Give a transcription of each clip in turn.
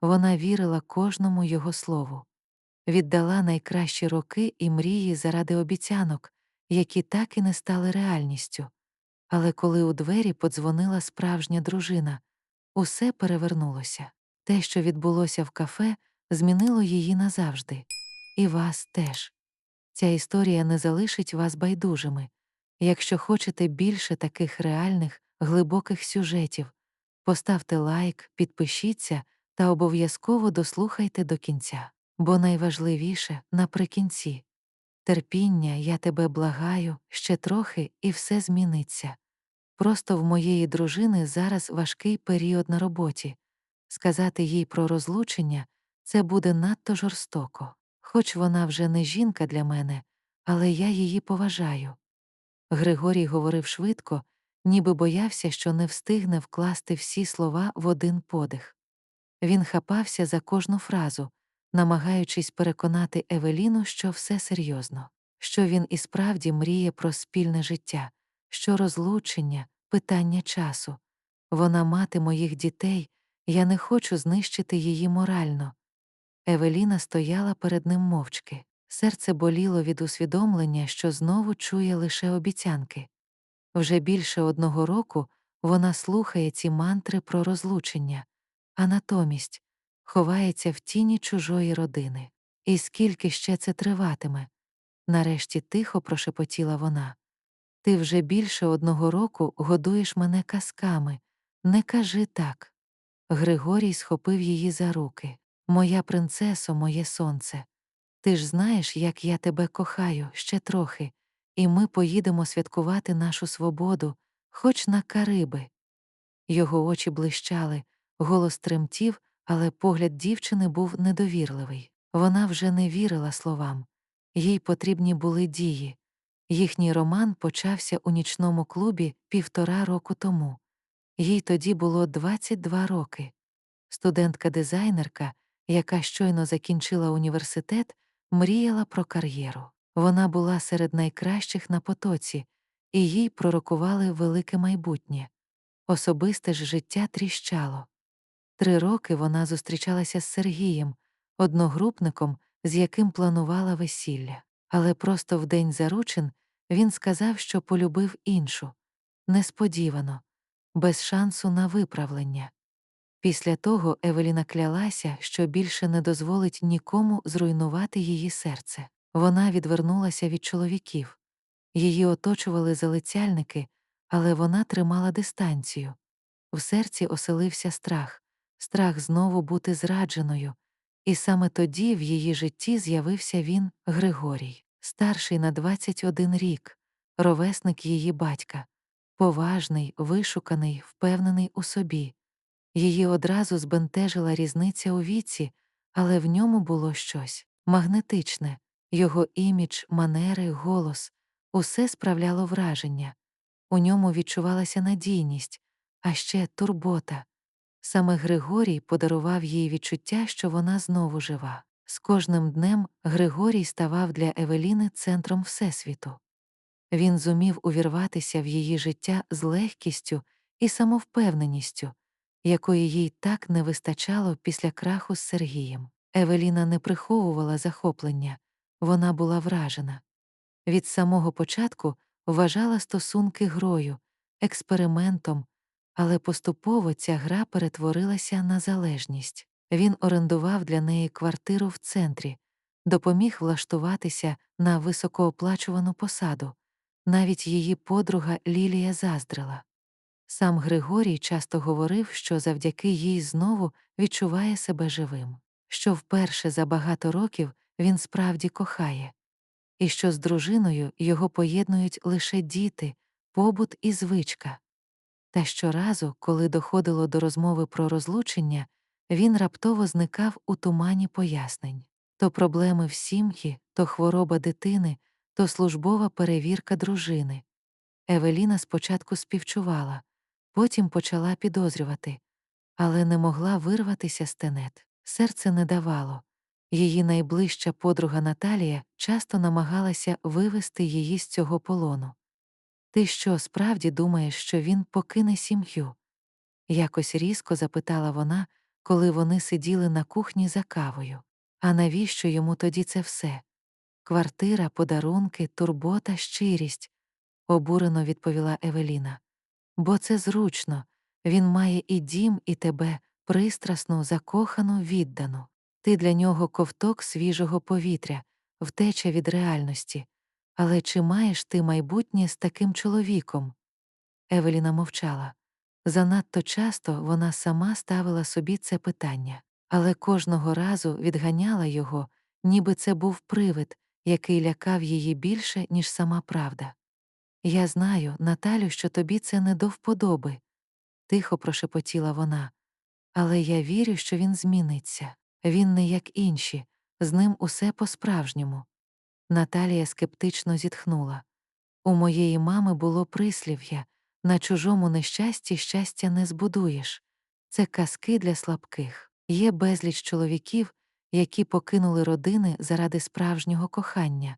Вона вірила кожному його слову, віддала найкращі роки і мрії заради обіцянок, які так і не стали реальністю. Але коли у двері подзвонила справжня дружина, усе перевернулося. Те, що відбулося в кафе, змінило її назавжди. І вас теж. Ця історія не залишить вас байдужими. Якщо хочете більше таких реальних, глибоких сюжетів, поставте лайк, підпишіться та обов'язково дослухайте до кінця. Бо найважливіше наприкінці терпіння, я тебе благаю, ще трохи, і все зміниться. Просто в моєї дружини зараз важкий період на роботі. Сказати їй про розлучення це буде надто жорстоко. Хоч вона вже не жінка для мене, але я її поважаю. Григорій говорив швидко, ніби боявся, що не встигне вкласти всі слова в один подих. Він хапався за кожну фразу, намагаючись переконати Евеліну, що все серйозно, що він і справді мріє про спільне життя, що розлучення, питання часу. Вона мати моїх дітей, я не хочу знищити її морально. Евеліна стояла перед ним мовчки. Серце боліло від усвідомлення, що знову чує лише обіцянки. Вже більше одного року вона слухає ці мантри про розлучення, а натомість ховається в тіні чужої родини. І скільки ще це триватиме? Нарешті тихо прошепотіла вона. Ти вже більше одного року годуєш мене казками. Не кажи так. Григорій схопив її за руки. Моя принцесо, моє сонце. Ти ж знаєш, як я тебе кохаю ще трохи, і ми поїдемо святкувати нашу свободу, хоч на Кариби. Його очі блищали, голос тремтів, але погляд дівчини був недовірливий. Вона вже не вірила словам. Їй потрібні були дії. Їхній роман почався у нічному клубі півтора року тому. Їй тоді було 22 роки. Студентка-дизайнерка, яка щойно закінчила університет, мріяла про кар'єру. Вона була серед найкращих на потоці, і їй пророкували велике майбутнє. Особисте ж життя тріщало. Три роки вона зустрічалася з Сергієм, одногрупником, з яким планувала весілля. Але просто в день заручин він сказав, що полюбив іншу несподівано, без шансу на виправлення. Після того Евеліна клялася, що більше не дозволить нікому зруйнувати її серце. Вона відвернулася від чоловіків. Її оточували залицяльники, але вона тримала дистанцію. В серці оселився страх, страх знову бути зрадженою, і саме тоді в її житті з'явився він, Григорій, старший на 21 рік, ровесник її батька, поважний, вишуканий, впевнений у собі. Її одразу збентежила різниця у віці, але в ньому було щось магнетичне, його імідж, манери, голос усе справляло враження. У ньому відчувалася надійність, а ще турбота. Саме Григорій подарував їй відчуття, що вона знову жива. З кожним днем Григорій ставав для Евеліни центром Всесвіту. Він зумів увірватися в її життя з легкістю і самовпевненістю, якої їй так не вистачало після краху з Сергієм. Евеліна не приховувала захоплення, вона була вражена. Від самого початку вважала стосунки грою, експериментом, але поступово ця гра перетворилася на залежність. Він орендував для неї квартиру в центрі, допоміг влаштуватися на високооплачувану посаду. Навіть її подруга Лілія заздрила. Сам Григорій часто говорив, що завдяки їй знову відчуває себе живим, що вперше за багато років він справді кохає, і що з дружиною його поєднують лише діти, побут і звичка. Та щоразу, коли доходило до розмови про розлучення, він раптово зникав у тумані пояснень то проблеми в сім'ї, то хвороба дитини, то службова перевірка дружини. Евеліна спочатку співчувала, потім почала підозрювати, але не могла вирватися з тенет. Серце не давало. Її найближча подруга Наталія часто намагалася вивести її з цього полону. Ти що справді думаєш, що він покине сім'ю? якось різко запитала вона, коли вони сиділи на кухні за кавою. А навіщо йому тоді це все? Квартира, подарунки, турбота, щирість, обурено відповіла Евеліна. Бо це зручно, він має і дім, і тебе, пристрасну, закохану, віддану. Ти для нього ковток свіжого повітря, втеча від реальності. Але чи маєш ти майбутнє з таким чоловіком? Евеліна мовчала. Занадто часто вона сама ставила собі це питання, але кожного разу відганяла його, ніби це був привид, який лякав її більше, ніж сама правда. Я знаю, Наталю, що тобі це не до вподоби, тихо прошепотіла вона. Але я вірю, що він зміниться. Він не як інші, з ним усе по-справжньому. Наталія скептично зітхнула. У моєї мами було прислів'я на чужому нещасті щастя не збудуєш. Це казки для слабких. Є безліч чоловіків, які покинули родини заради справжнього кохання.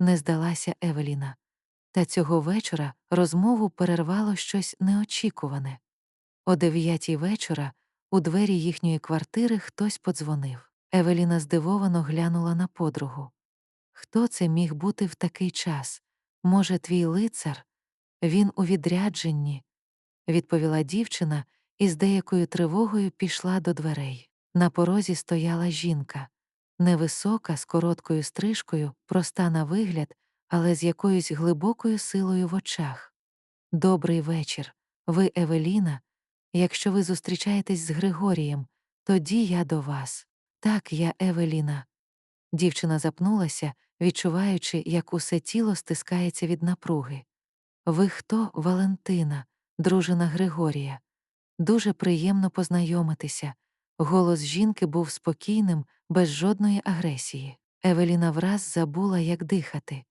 Не здалася Евеліна. Та цього вечора розмову перервало щось неочікуване. О дев'ятій вечора у двері їхньої квартири хтось подзвонив. Евеліна здивовано глянула на подругу. Хто це міг бути в такий час? Може, твій лицар? Він у відрядженні, відповіла дівчина і з деякою тривогою пішла до дверей. На порозі стояла жінка, невисока, з короткою стрижкою, проста на вигляд, але з якоюсь глибокою силою в очах. Добрий вечір. Ви Евеліна. Якщо ви зустрічаєтесь з Григорієм, тоді я до вас. Так, я Евеліна. Дівчина запнулася, відчуваючи, як усе тіло стискається від напруги. Ви хто, Валентина, дружина Григорія? Дуже приємно познайомитися. Голос жінки був спокійним, без жодної агресії. Евеліна враз забула, як дихати.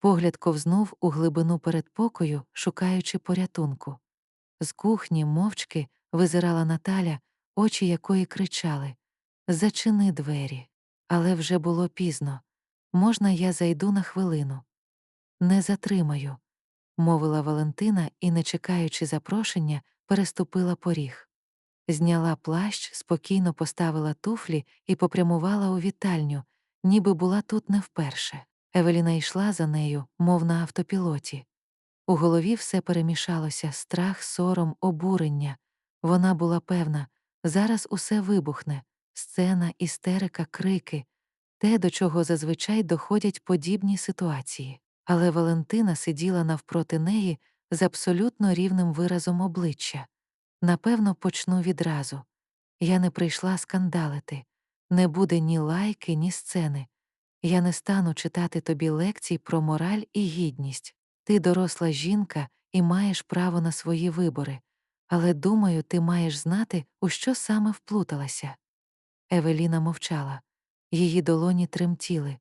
Погляд ковзнув у глибину передпокою, шукаючи порятунку. З кухні, мовчки, визирала Наталя, очі якої кричали Зачини двері. Але вже було пізно. Можна, я зайду на хвилину. Не затримаю, мовила Валентина і, не чекаючи запрошення, переступила поріг. Зняла плащ, спокійно поставила туфлі і попрямувала у вітальню, ніби була тут не вперше. Евеліна йшла за нею, мов на автопілоті. У голові все перемішалося страх, сором, обурення. Вона була певна, зараз усе вибухне сцена, істерика, крики, те, до чого зазвичай доходять подібні ситуації. Але Валентина сиділа навпроти неї з абсолютно рівним виразом обличчя. Напевно, почну відразу. Я не прийшла скандалити, не буде ні лайки, ні сцени. Я не стану читати тобі лекцій про мораль і гідність. Ти доросла жінка і маєш право на свої вибори, але думаю, ти маєш знати, у що саме вплуталася. Евеліна мовчала. Її долоні тремтіли.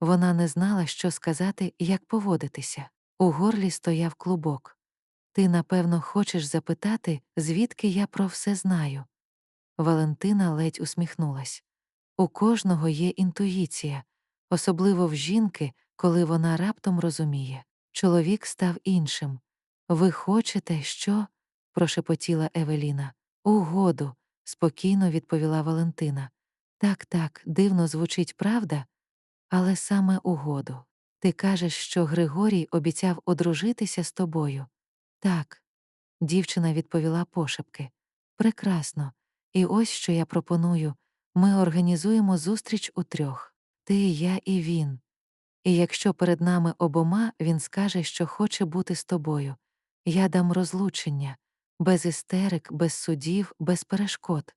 Вона не знала, що сказати, як поводитися. У горлі стояв клубок. Ти, напевно, хочеш запитати, звідки я про все знаю. Валентина ледь усміхнулась. У кожного є інтуїція, особливо в жінки, коли вона раптом розуміє. Чоловік став іншим. Ви хочете, що? прошепотіла Евеліна. Угоду, спокійно відповіла Валентина. Так, так, дивно звучить правда, але саме угоду. Ти кажеш, що Григорій обіцяв одружитися з тобою. Так, дівчина відповіла пошепки. Прекрасно. І ось що я пропоную ми організуємо зустріч у трьох ти, я і він. І якщо перед нами обома він скаже, що хоче бути з тобою, я дам розлучення, без істерик, без судів, без перешкод.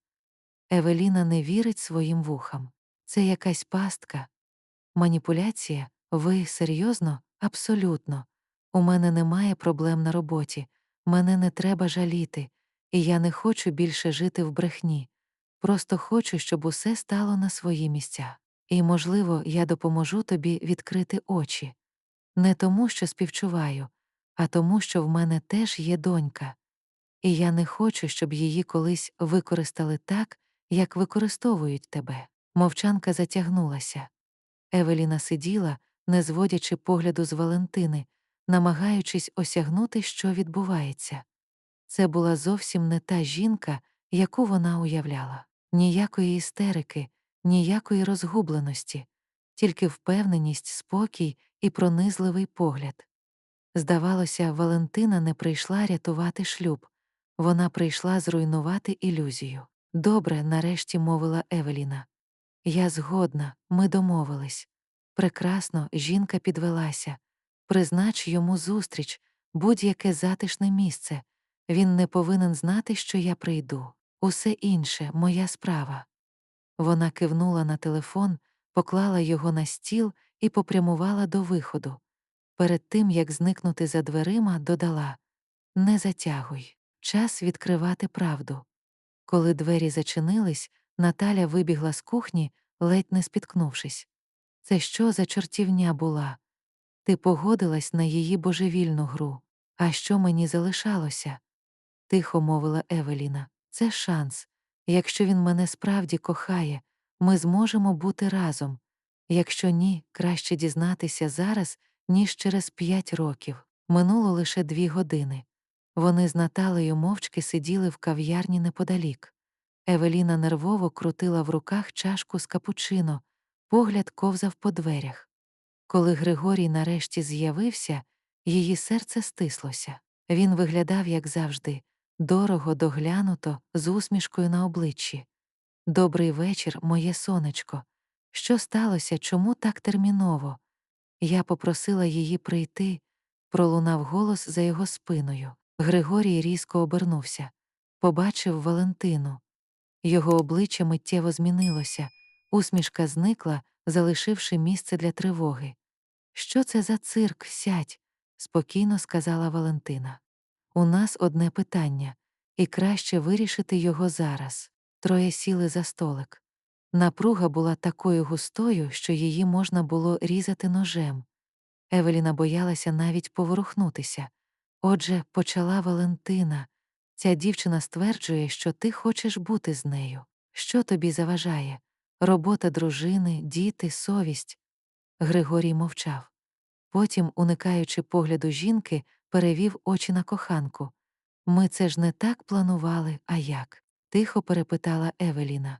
Евеліна не вірить своїм вухам. Це якась пастка. Маніпуляція? Ви серйозно? Абсолютно. У мене немає проблем на роботі, мене не треба жаліти, і я не хочу більше жити в брехні. Просто хочу, щоб усе стало на свої місця. І, можливо, я допоможу тобі відкрити очі. Не тому, що співчуваю, а тому, що в мене теж є донька. І я не хочу, щоб її колись використали так, як використовують тебе. Мовчанка затягнулася. Евеліна сиділа, не зводячи погляду з Валентини, намагаючись осягнути, що відбувається. Це була зовсім не та жінка, яку вона уявляла. ніякої істерики, ніякої розгубленості, тільки впевненість, спокій і пронизливий погляд. Здавалося, Валентина не прийшла рятувати шлюб, вона прийшла зруйнувати ілюзію. Добре, нарешті мовила Евеліна. Я згодна, ми домовились. Прекрасно, жінка підвелася. Признач йому зустріч, будь-яке затишне місце. Він не повинен знати, що я прийду. Усе інше моя справа. Вона кивнула на телефон, поклала його на стіл і попрямувала до виходу. Перед тим, як зникнути за дверима, додала Не затягуй, час відкривати правду. Коли двері зачинились, Наталя вибігла з кухні, ледь не спіткнувшись. Це що за чортівня була? Ти погодилась на її божевільну гру. А що мені залишалося? тихо мовила Евеліна. Це шанс. Якщо він мене справді кохає, ми зможемо бути разом. Якщо ні, краще дізнатися зараз, ніж через п'ять років. Минуло лише дві години. Вони з Наталею мовчки сиділи в кав'ярні неподалік. Евеліна нервово крутила в руках чашку з капучино, погляд ковзав по дверях. Коли Григорій нарешті з'явився, її серце стислося. Він виглядав, як завжди, дорого, доглянуто, з усмішкою на обличчі. Добрий вечір, моє сонечко. Що сталося, чому так терміново? Я попросила її прийти, пролунав голос за його спиною. Григорій різко обернувся, побачив Валентину. Його обличчя миттєво змінилося, усмішка зникла, залишивши місце для тривоги. Що це за цирк, сядь, спокійно сказала Валентина. У нас одне питання, і краще вирішити його зараз. Троє сіли за столик. Напруга була такою густою, що її можна було різати ножем. Евеліна боялася навіть поворухнутися. Отже, почала Валентина. Ця дівчина стверджує, що ти хочеш бути з нею. Що тобі заважає? Робота дружини, діти, совість. Григорій мовчав. Потім, уникаючи погляду жінки, перевів очі на коханку. Ми це ж не так планували, а як? тихо перепитала Евеліна.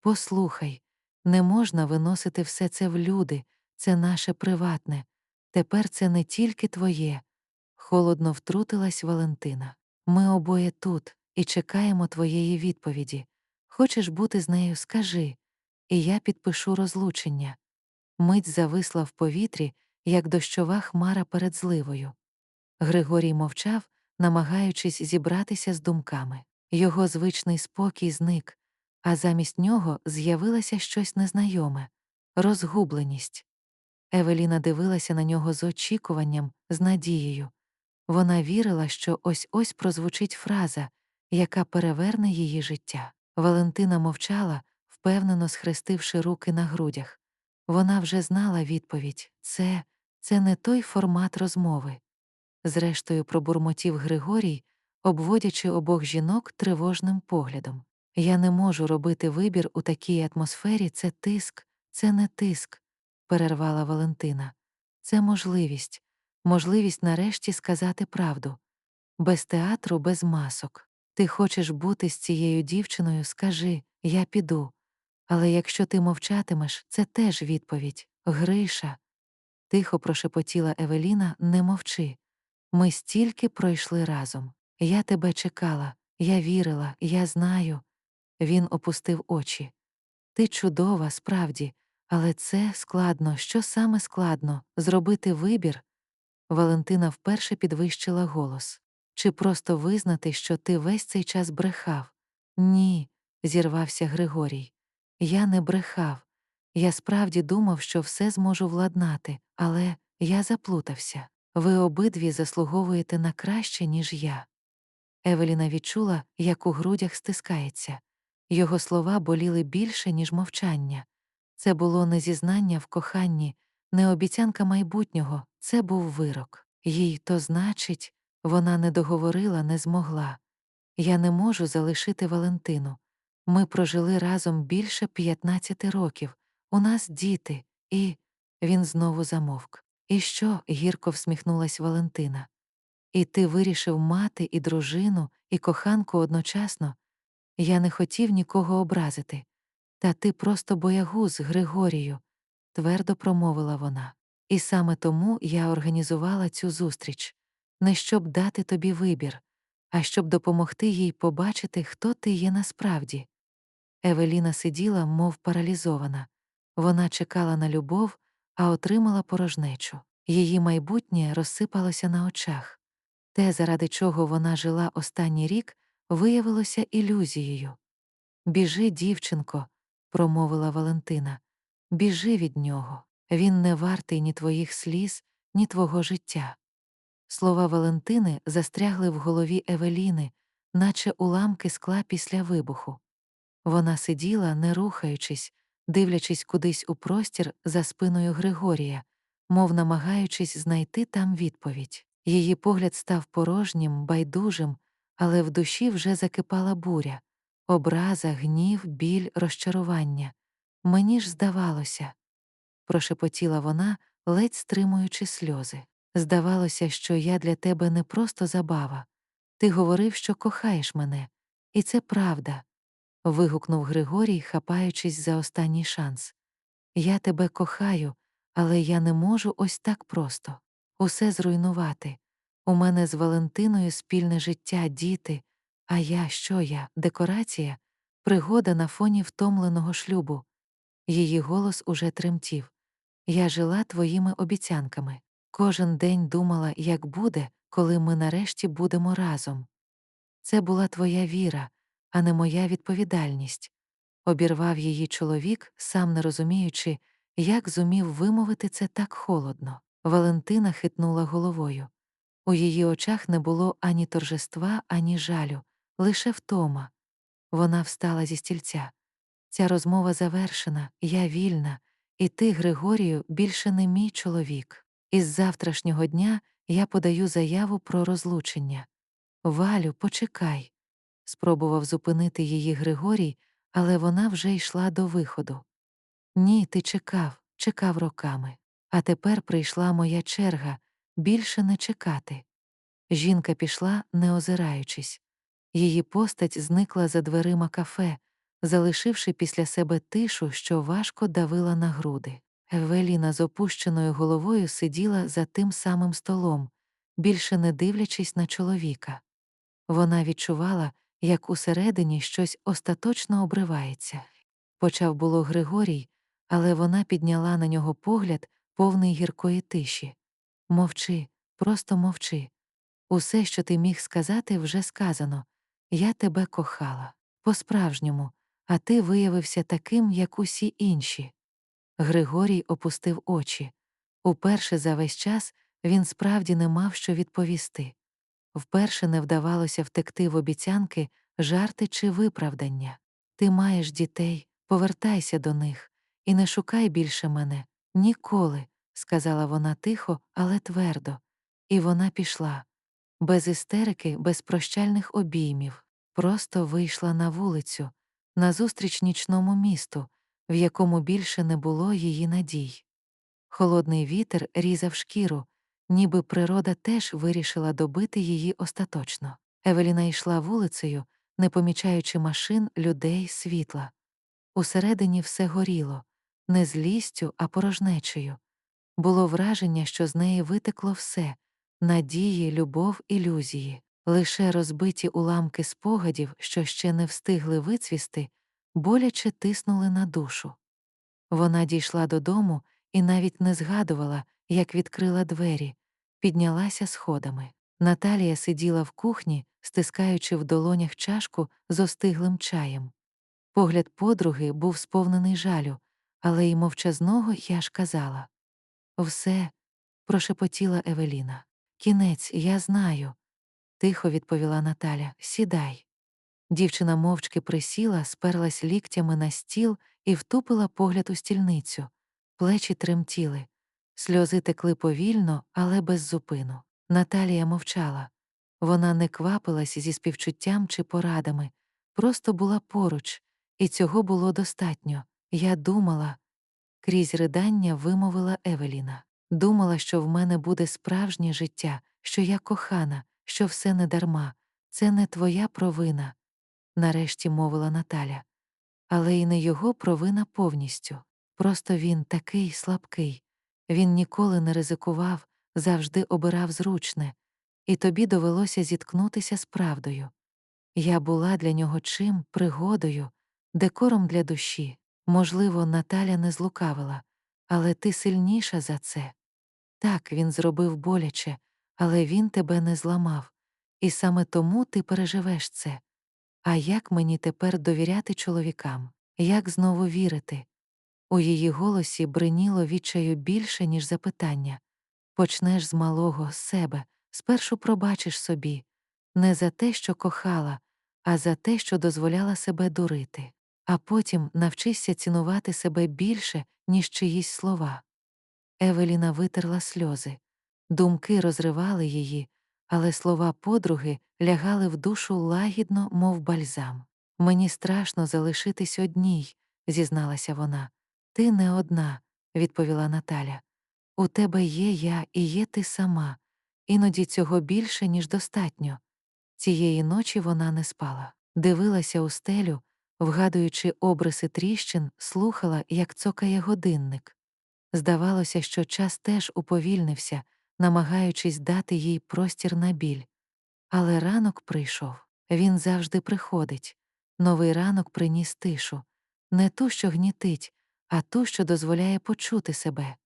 Послухай, не можна виносити все це в люди, це наше приватне. Тепер це не тільки твоє. Холодно втрутилась Валентина. Ми обоє тут і чекаємо твоєї відповіді. Хочеш бути з нею, скажи, і я підпишу розлучення. Мить зависла в повітрі, як дощова хмара перед зливою. Григорій мовчав, намагаючись зібратися з думками. Його звичний спокій зник, а замість нього з'явилося щось незнайоме розгубленість. Евеліна дивилася на нього з очікуванням, з надією. Вона вірила, що ось ось прозвучить фраза, яка переверне її життя. Валентина мовчала, впевнено схрестивши руки на грудях. Вона вже знала відповідь це, це не той формат розмови. Зрештою, пробурмотів Григорій, обводячи обох жінок тривожним поглядом. Я не можу робити вибір у такій атмосфері, це тиск, це не тиск, перервала Валентина. Це можливість, можливість нарешті сказати правду. Без театру, без масок. Ти хочеш бути з цією дівчиною, скажи, я піду. Але якщо ти мовчатимеш, це теж відповідь. Гриша. Тихо прошепотіла Евеліна, не мовчи. Ми стільки пройшли разом. Я тебе чекала, я вірила, я знаю. Він опустив очі. Ти чудова, справді, але це складно, що саме складно зробити вибір. Валентина вперше підвищила голос. Чи просто визнати, що ти весь цей час брехав? Ні, зірвався Григорій. Я не брехав. Я справді думав, що все зможу владнати, але я заплутався. Ви обидві заслуговуєте на краще, ніж я. Евеліна відчула, як у грудях стискається. Його слова боліли більше, ніж мовчання. Це було не зізнання в коханні, не обіцянка майбутнього, це був вирок. Їй то значить, вона не договорила, не змогла. Я не можу залишити Валентину. Ми прожили разом більше 15 років, у нас діти, і. Він знову замовк. І що? гірко всміхнулась Валентина. І ти вирішив мати і дружину, і коханку одночасно. Я не хотів нікого образити. Та ти просто боягуз, Григорію, твердо промовила вона. І саме тому я організувала цю зустріч не щоб дати тобі вибір, а щоб допомогти їй побачити, хто ти є насправді. Евеліна сиділа, мов паралізована. Вона чекала на любов, а отримала порожнечу. Її майбутнє розсипалося на очах. Те, заради чого вона жила останній рік, виявилося ілюзією. Біжи, дівчинко, промовила Валентина. Біжи від нього. Він не вартий ні твоїх сліз, ні твого життя. Слова Валентини застрягли в голові Евеліни, наче уламки скла після вибуху. Вона сиділа, не рухаючись, дивлячись кудись у простір за спиною Григорія, мов намагаючись знайти там відповідь. Її погляд став порожнім, байдужим, але в душі вже закипала буря, образа, гнів, біль, розчарування. Мені ж здавалося, прошепотіла вона, ледь стримуючи сльози. Здавалося, що я для тебе не просто забава. Ти говорив, що кохаєш мене, і це правда. вигукнув Григорій, хапаючись за останній шанс. Я тебе кохаю, але я не можу ось так просто усе зруйнувати. У мене з Валентиною спільне життя, діти, а я що я, декорація, пригода на фоні втомленого шлюбу. Її голос уже тремтів. Я жила твоїми обіцянками. Кожен день думала, як буде, коли ми нарешті будемо разом. Це була твоя віра, а не моя відповідальність. Обірвав її чоловік, сам не розуміючи, як зумів вимовити це так холодно. Валентина хитнула головою. У її очах не було ані торжества, ані жалю, лише втома. Вона встала зі стільця. Ця розмова завершена, я вільна, і ти, Григорію, більше не мій чоловік. Із завтрашнього дня я подаю заяву про розлучення. Валю, почекай. Спробував зупинити її Григорій, але вона вже йшла до виходу. Ні, ти чекав, чекав роками. А тепер прийшла моя черга більше не чекати. Жінка пішла, не озираючись. Її постать зникла за дверима кафе, залишивши після себе тишу, що важко давила на груди. Евеліна з опущеною головою сиділа за тим самим столом, більше не дивлячись на чоловіка. Вона відчувала, як усередині щось остаточно обривається. Почав було Григорій, але вона підняла на нього погляд, повний гіркої тиші. Мовчи, просто мовчи. Усе, що ти міг сказати, вже сказано. Я тебе кохала. По-справжньому, а ти виявився таким, як усі інші. Григорій опустив очі. Уперше за весь час він справді не мав що відповісти. Вперше не вдавалося втекти в обіцянки, жарти чи виправдання. Ти маєш дітей, повертайся до них, і не шукай більше мене. Ніколи, сказала вона тихо, але твердо. І вона пішла. Без істерики, без прощальних обіймів, просто вийшла на вулицю, назустріч нічному місту, в якому більше не було її надій. Холодний вітер різав шкіру, ніби природа теж вирішила добити її остаточно. Евеліна йшла вулицею, не помічаючи машин, людей, світла. Усередині все горіло, не злістю, а порожнечею. Було враження, що з неї витекло все надії, любов, ілюзії, лише розбиті уламки спогадів, що ще не встигли вицвісти, боляче тиснули на душу. Вона дійшла додому і навіть не згадувала, як відкрила двері, піднялася сходами. Наталія сиділа в кухні, стискаючи в долонях чашку з остиглим чаєм. Погляд подруги був сповнений жалю, але й мовчазного я ж казала. Все, прошепотіла Евеліна. Кінець, я знаю, тихо відповіла Наталя. Сідай. Дівчина мовчки присіла, сперлась ліктями на стіл і втупила погляд у стільницю. Плечі тремтіли. Сльози текли повільно, але без зупину. Наталія мовчала. Вона не квапилась зі співчуттям чи порадами, просто була поруч, і цього було достатньо. Я думала, крізь ридання вимовила Евеліна. Думала, що в мене буде справжнє життя, що я кохана, що все не дарма, це не твоя провина. нарешті мовила Наталя. Але й не його провина повністю. Просто він такий слабкий. Він ніколи не ризикував, завжди обирав зручне, і тобі довелося зіткнутися з правдою. Я була для нього чим, пригодою, декором для душі. Можливо, Наталя не злукавила, але ти сильніша за це. Так, він зробив боляче, але він тебе не зламав, і саме тому ти переживеш це. А як мені тепер довіряти чоловікам? Як знову вірити? У її голосі бриніло відчаю більше, ніж запитання. Почнеш з малого, себе, спершу пробачиш собі, не за те, що кохала, а за те, що дозволяла себе дурити, а потім навчишся цінувати себе більше, ніж чиїсь слова. Евеліна витерла сльози. Думки розривали її, але слова подруги лягали в душу лагідно, мов бальзам. Мені страшно залишитись одній, зізналася вона. Ти не одна, відповіла Наталя. У тебе є я і є ти сама, іноді цього більше, ніж достатньо. Цієї ночі вона не спала, дивилася у стелю, вгадуючи обриси тріщин, слухала, як цокає годинник. Здавалося, що час теж уповільнився, намагаючись дати їй простір на біль. Але ранок прийшов. Він завжди приходить. Новий ранок приніс тишу, не ту, що гнітить, а ту, що дозволяє почути себе.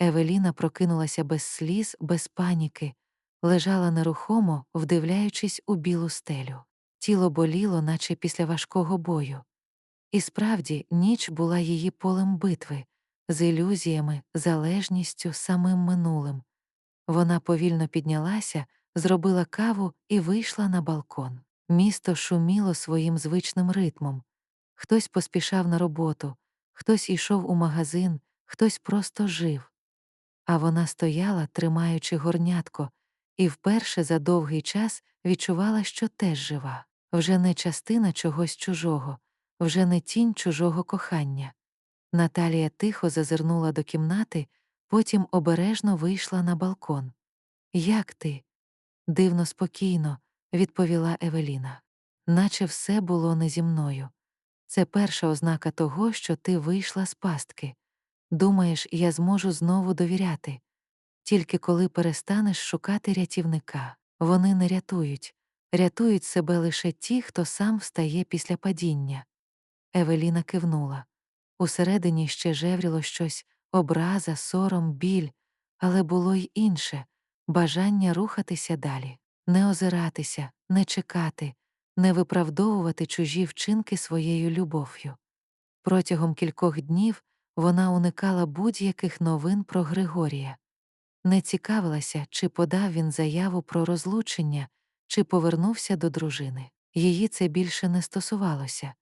Евеліна прокинулася без сліз, без паніки, лежала нерухомо, вдивляючись у білу стелю. Тіло боліло, наче після важкого бою. І справді, ніч була її полем битви, з ілюзіями, залежністю, самим минулим. Вона повільно піднялася, зробила каву і вийшла на балкон. Місто шуміло своїм звичним ритмом. Хтось поспішав на роботу, хтось ішов у магазин, хтось просто жив. А вона стояла, тримаючи горнятко, і вперше за довгий час відчувала, що теж жива, вже не частина чогось чужого, вже не тінь чужого кохання. Наталія тихо зазирнула до кімнати, потім обережно вийшла на балкон. Як ти? Дивно спокійно, відповіла Евеліна. Наче все було не зі мною. Це перша ознака того, що ти вийшла з пастки. Думаєш, я зможу знову довіряти. Тільки коли перестанеш шукати рятівника, вони не рятують, рятують себе лише ті, хто сам встає після падіння. Евеліна кивнула. Усередині ще жевріло щось образа, сором, біль, але було й інше бажання рухатися далі, не озиратися, не чекати, не виправдовувати чужі вчинки своєю любов'ю. Протягом кількох днів вона уникала будь-яких новин про Григорія, не цікавилася, чи подав він заяву про розлучення, чи повернувся до дружини. Її це більше не стосувалося.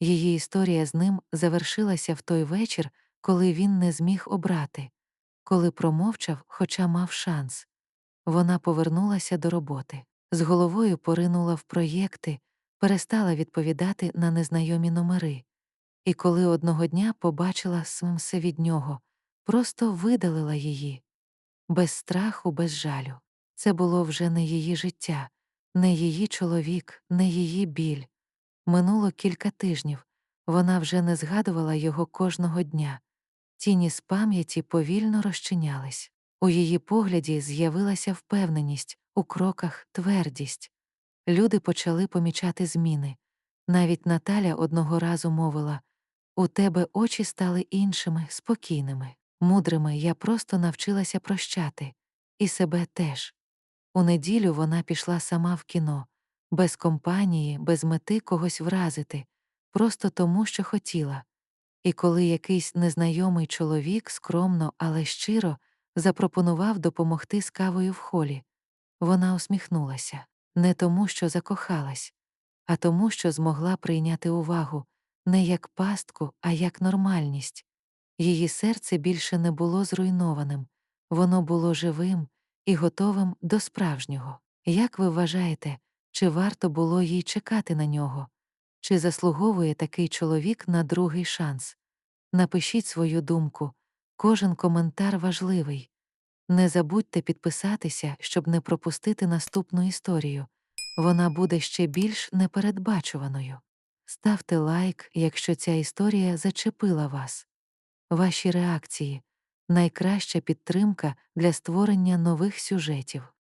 Її історія з ним завершилася в той вечір, коли він не зміг обрати, коли промовчав, хоча мав шанс. Вона повернулася до роботи, з головою поринула в проєкти, перестала відповідати на незнайомі номери. І коли одного дня побачила все від нього, просто видалила її. Без страху, без жалю. Це було вже не її життя, не її чоловік, не її біль. Минуло кілька тижнів, вона вже не згадувала його кожного дня. Тіні з пам'яті повільно розчинялись. У її погляді з'явилася впевненість, у кроках твердість. Люди почали помічати зміни. Навіть Наталя одного разу мовила у тебе очі стали іншими, спокійними, мудрими, я просто навчилася прощати, і себе теж. У неділю вона пішла сама в кіно, без компанії, без мети когось вразити, просто тому, що хотіла. І коли якийсь незнайомий чоловік скромно, але щиро запропонував допомогти з кавою в холі, вона усміхнулася не тому, що закохалась, а тому, що змогла прийняти увагу не як пастку, а як нормальність. Її серце більше не було зруйнованим, воно було живим і готовим до справжнього. Як ви вважаєте, чи варто було їй чекати на нього? Чи заслуговує такий чоловік на другий шанс? Напишіть свою думку, кожен коментар важливий. Не забудьте підписатися, щоб не пропустити наступну історію вона буде ще більш непередбачуваною. Ставте лайк, якщо ця історія зачепила вас. Ваші реакції найкраща підтримка для створення нових сюжетів.